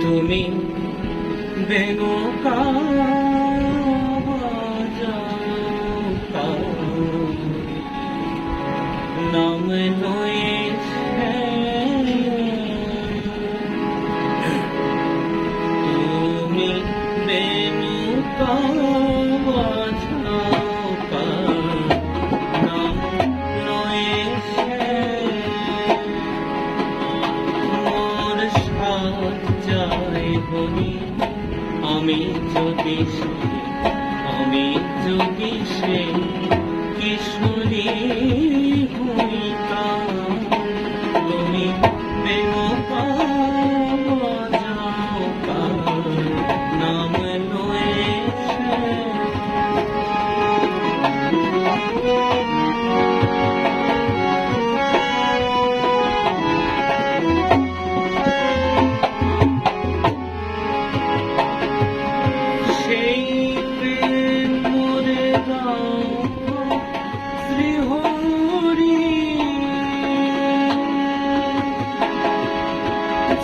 তুমি বেনো নাম লয়ে তুমি বেনু নাম সাজায় আমি যদি আমি যদি কিশোরী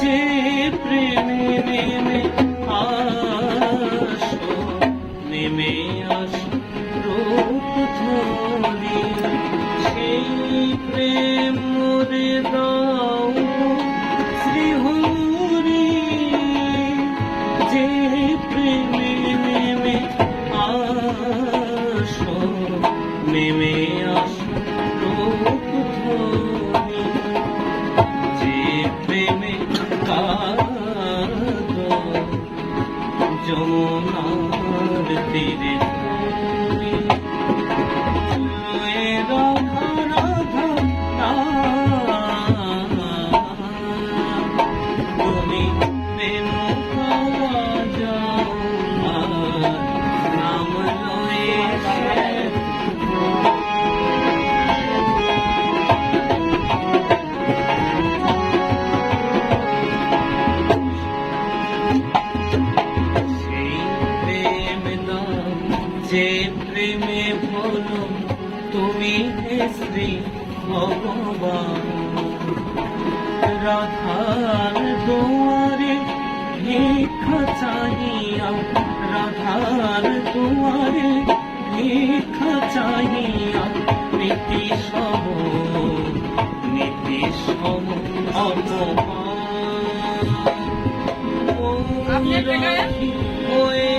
যে প্রেমে নেমে আসো নেমে আসো রূপ ধরি সেই প্রেম মোরে dividir. যে প্রেমে বলো তুমি শ্রী ভগবান রাধার দুয়ারে ভিক্ষা চাহিয়া রাধার দুয়ারে ভিক্ষা চাহিয়া নীতি সম নীতি সম অপমান আপনি?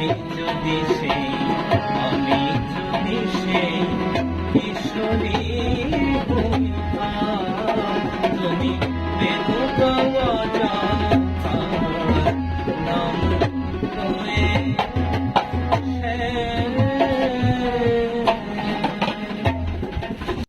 আমি যদি সেই আমি যদি সেই।